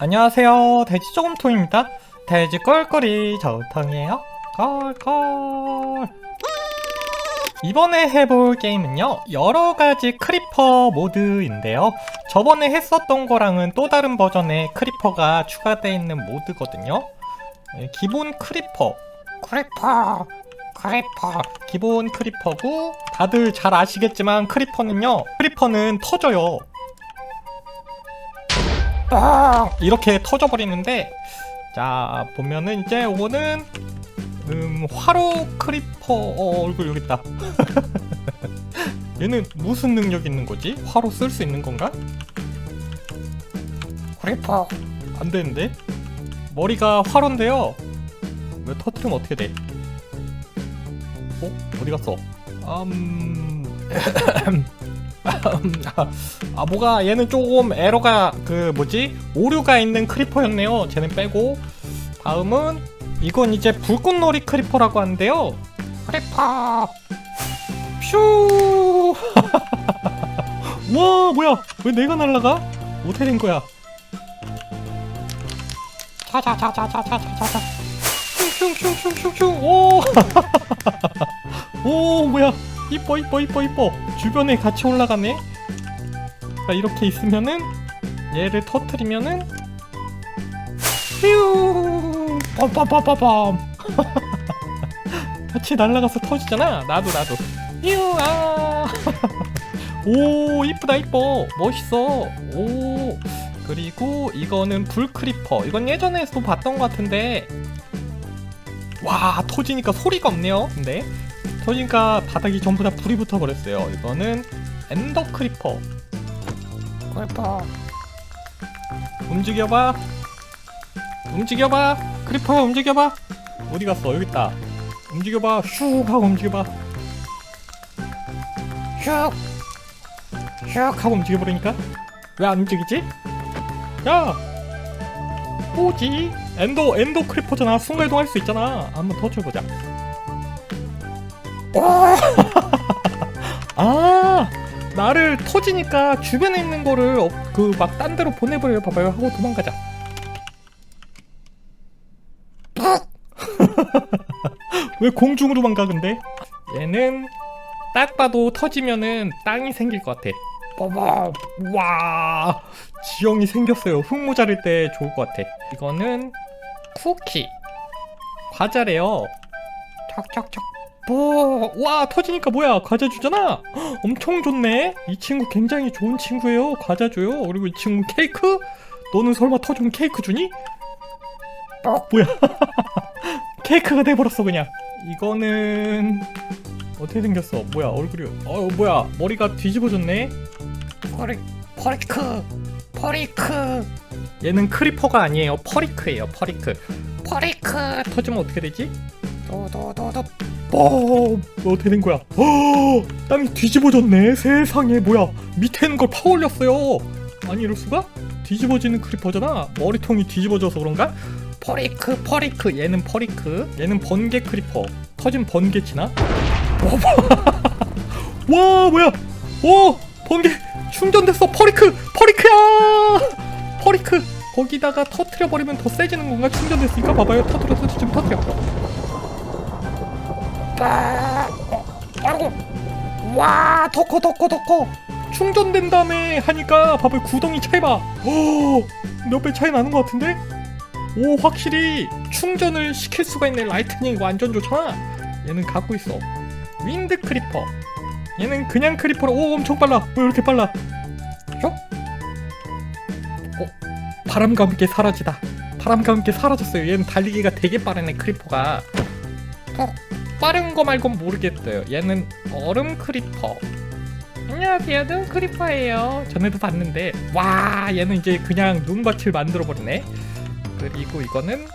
안녕하세요. 돼지 조금통입니다. 돼지 꿀꿀이 저통이에요. 꿀꿀. 이번에 해볼 게임은요, 여러 가지 크리퍼 모드인데요. 저번에 했었던 거랑은 또 다른 버전의 크리퍼가 추가되어 있는 모드거든요. 네, 기본 크리퍼, 크리퍼, 크리퍼. 기본 크리퍼고, 다들 잘 아시겠지만 크리퍼는요, 크리퍼는 터져요. 빵! 이렇게 터져버리는데 자 보면은 이제 오는 음 화로 크리퍼 어, 얼굴 여기 있다 얘는 무슨 능력 있는 거지? 화로 쓸 수 있는 건가? 크리퍼 안 되는데 머리가 화로인데요 왜 터트리면 어떻게 돼? 어? 어디 갔어? 음... 아 뭐가 얘는 조금 에러가 그 뭐지 오류가 있는 크리퍼였네요 쟤는 빼고 다음은 이건 이제 불꽃놀이 크리퍼라고 하는데요 크리퍼 퓨 와, 뭐야? 왜 내가 날라가? 어떻게 된 거야? 자자자자자자자자. 슝슝슝슝슝슝. 오. 오, 뭐야? 이뻐 이뻐 이뻐 이뻐. 주변에 같이 올라가네. 자, 이렇게 있으면은 얘를 터트리면은 휴. 빰빰빰빰빰. 같이 날아가서 터지잖아. 나도 나도. 휴. 아. 오 이쁘다 이뻐 멋있어 오 그리고 이거는 불크리퍼 이건 예전에도 봤던 것 같은데 와 터지니까 소리가 없네요 근데 터지니까 바닥이 전부 다 불이 붙어버렸어요. 이거는 엔더 크리퍼. 크리퍼. 움직여봐. 움직여봐. 크리퍼야 움직여봐. 어디 갔어? 여기 있다. 움직여봐. 슉 하고 움직여봐. 슉. 슉 하고 움직여버리니까 왜 안 움직이지? 야! 뭐지? 엔더 엔더 크리퍼잖아. 순간 이동 할 수 있잖아. 한번 터쳐보자 아 나를 터지니까 주변에 있는 거를 그막 딴 데로 보내버려요 봐봐요 하고 도망가자 왜 공중으로만 가 근데? 얘는 딱 봐도 터지면은 땅이 생길 것 같아. 봐봐, 와, 지형이 생겼어요. 흙 모자랄 때 좋을 것 같아. 이거는 쿠키 과자래요. 척척척. 뭐, 와 터지니까 뭐야 과자 주잖아. 헉, 엄청 좋네. 이 친구 굉장히 좋은 친구예요. 과자 줘요. 그리고 이 친구 케이크. 너는 설마 터지면 케이크 주니? 어, 뭐야? 케이크가 돼버렸어 그냥. 이거는 어떻게 생겼어? 뭐야 얼굴이 어 뭐야 머리가 뒤집어졌네? 퍼리 퍼리크 퍼리크 얘는 크리퍼가 아니에요 퍼리크예요 퍼리크 퍼리크 터지면 어떻게 되지? 도도도도 어 어떻게 된 거야? 어 땅이 뒤집어졌네. 세상에 뭐야? 밑에 있는 걸 파올렸어요. 아니 이럴 수가? 뒤집어지는 크리퍼잖아. 머리통이 뒤집어져서 그런가? 퍼리크 퍼리크. 얘는 퍼리크. 얘는 번개 크리퍼. 터진 번개 치나? 와 뭐야? 오 번개 충전됐어. 퍼리크 퍼리크야! 퍼리크. 거기다가 터트려 버리면 더 세지는 건가? 충전됐으니까 봐봐요. 터트려 터트려 지금 터트려 빠르고 와더 커 더 커 더 커. 충전된 다음에 하니까 봐봐요 구덩이 차이 봐 몇 배 차이 나는 것 같은데? 오 확실히 충전을 시킬 수가 있네. 라이트닝 완전 좋잖아. 얘는 갖고 있어. 윈드 크리퍼. 얘는 그냥 크리퍼로. 오 엄청 빨라. 왜 이렇게 빨라? 효? 어? 바람과 함께 사라지다. 바람과 함께 사라졌어요. 얘는 달리기가 되게 빠르네 크리퍼가. 어? 빠른 거 말곤 모르겠어요. 얘는 얼음 크리퍼. 안녕하세요. 눈 크리퍼예요. 전에도 봤는데 와 얘는 이제 그냥 눈밭을 만들어 버리네. 그리고 이거는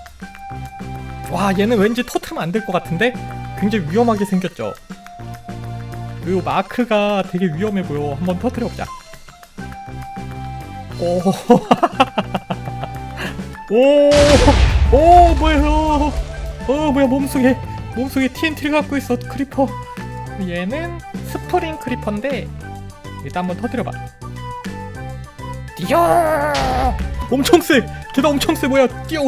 와 얘는 왠지 터트리면 안 될 것 같은데? 굉장히 위험하게 생겼죠? 요 마크가 되게 위험해 보여. 한번 터트려 보자. 오오. 뭐야 어 뭐야 몸속에 몸속에 TNT를 갖고 있어 크리퍼. 얘는 스프링 크리퍼인데 일단 한번 터트려 봐. 뛰어 엄청 세! 걔도 엄청 세! 뭐야 뛰어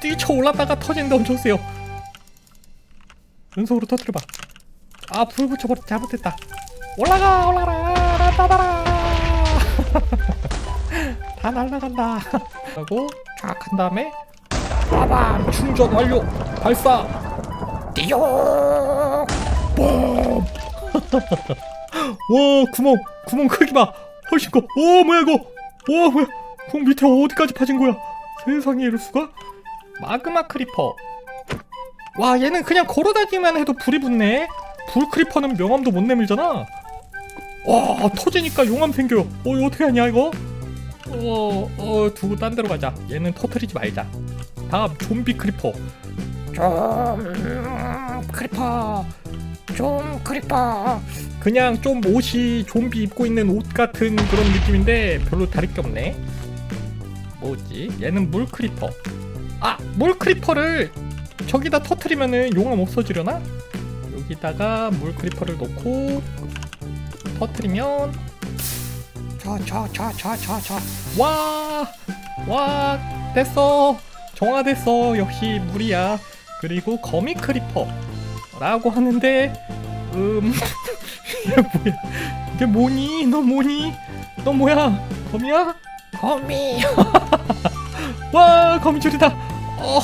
뛰쳐 올랐다가 터지는데 엄청 세요. 연속으로 터뜨려봐. 아 불 붙여버려 잘못했다. 올라가 올라가라 라따다라. 다 날라간다. 하고 쫙 한 다음에 빠밤! 충전 완료! 발사 띠용. bom와 구멍 구멍 크기 봐. 훨씬 커오 뭐야 이거? 와 뭐야? 구멍 밑에 어디까지 파진 거야? 세상에 이럴 수가? 마그마 크리퍼. 와 얘는 그냥 걸어다니기만 해도 불이 붙네. 불 크리퍼는 명암도 못 내밀잖아. 와 터지니까 용암 생겨요. 어 이거 어떻게 하냐 이거? 어, 어 두고 딴 데로 가자. 얘는 터트리지 말자. 다음 좀비 크리퍼 좀 크리퍼 좀 크리퍼 그냥 좀 옷이 좀비 입고 있는 옷 같은 그런 느낌인데 별로 다를 게 없네. 뭐지? 얘는 물 크리퍼. 아 물 크리퍼를 저기다 터트리면은 용암 없어지려나? 여기다가 물 크리퍼를 놓고 터트리면 저 저 저 저 저저와와! 됐어. 정화됐어. 역시 물이야 그리고 거미 크리퍼라고 하는데 음 이게 뭐야? 이게 뭐니? 너 뭐니? 너 뭐야? 거미야? 거미. 와 거미줄이다. 어,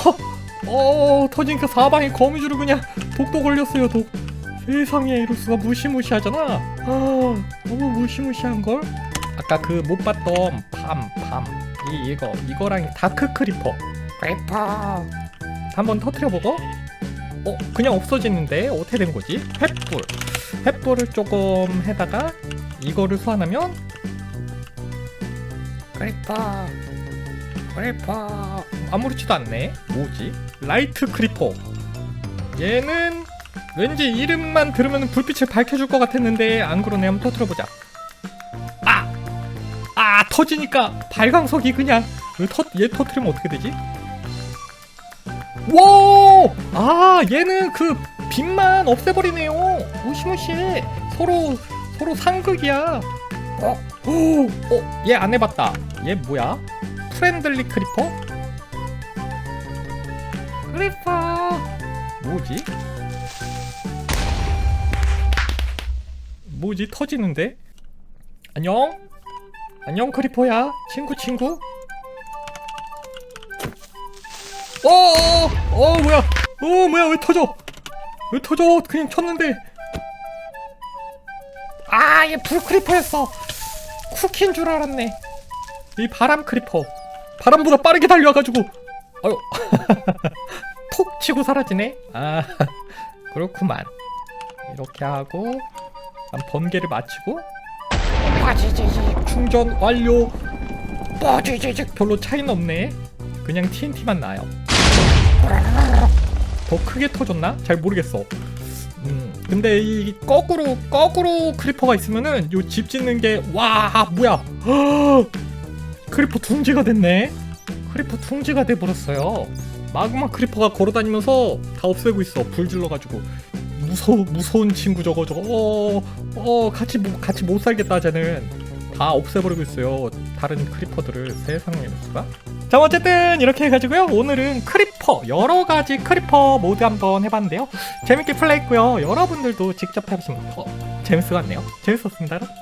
어 터지니까 사방에 거미줄을 그냥 독도 걸렸어요 독. 세상에 이럴 수가 무시무시하잖아. 아 너무 무시무시한걸. 아까 그 못 봤던 밤밤이 이거 이거랑 다크 크리퍼. 크리퍼 한번 터트려 보고. 어 그냥 없어지는데 어떻게 된 거지? 횃불 횃불을 조금 해다가 이거를 소환하면 크리퍼 크리퍼 아무렇지도 않네. 뭐지? 라이트 크리퍼. 얘는 왠지 이름만 들으면 불빛을 밝혀줄 것 같았는데 안 그러네. 한번 터트려보자. 아! 아 터지니까 발광석이 그냥 얘 터트리면 어떻게 되지? 와! 아 얘는 그 빛만 없애버리네요 무시무시해 서로 서로 상극이야 어? 오! 어? 얘 안 해봤다 얘 뭐야? 프렌들리 크리퍼? 크리퍼 뭐지? 뭐지 터지는데? 안녕? 안녕 크리퍼야 친구 친구? 어어어 어, 뭐야? 어 뭐야? 왜 터져? 왜 터져? 그냥 쳤는데. 아얘 불크리퍼였어. 쿠키인 줄 알았네. 이 바람 크리퍼. 바람보다 빠르게 달려와가지고. 어휴 톡 치고 사라지네? 아 그렇구만. 이렇게 하고 한 번개를 마치고. 빠지지직 충전 완료. 빠지지직 별로 차이는 없네. 그냥 TNT만 나요 더 크게 터졌나? 잘 모르겠어. 음 근데 이 거꾸로 거꾸로 크리퍼가 있으면은 요 집 짓는 게 와 뭐야? 크리퍼 둥지가 됐네. 크리퍼 둥지가 돼버렸어요. 마그마 크리퍼가 걸어다니면서 다 없애고 있어. 불 질러가지고. 무서 무서운 친구 저거 저거. 어, 어 같이 못 같이 못 살겠다 쟤는 다 없애버리고 있어요. 다른 크리퍼들을 세상에 수가. 자 어쨌든 이렇게 해가지고요. 오늘은 크리퍼 여러 가지 크리퍼 모드 한번 해봤는데요. 재밌게 플레이했고요. 여러분들도 직접 해보시면 더 재밌을 것 같네요. 재밌었습니다. 여러분.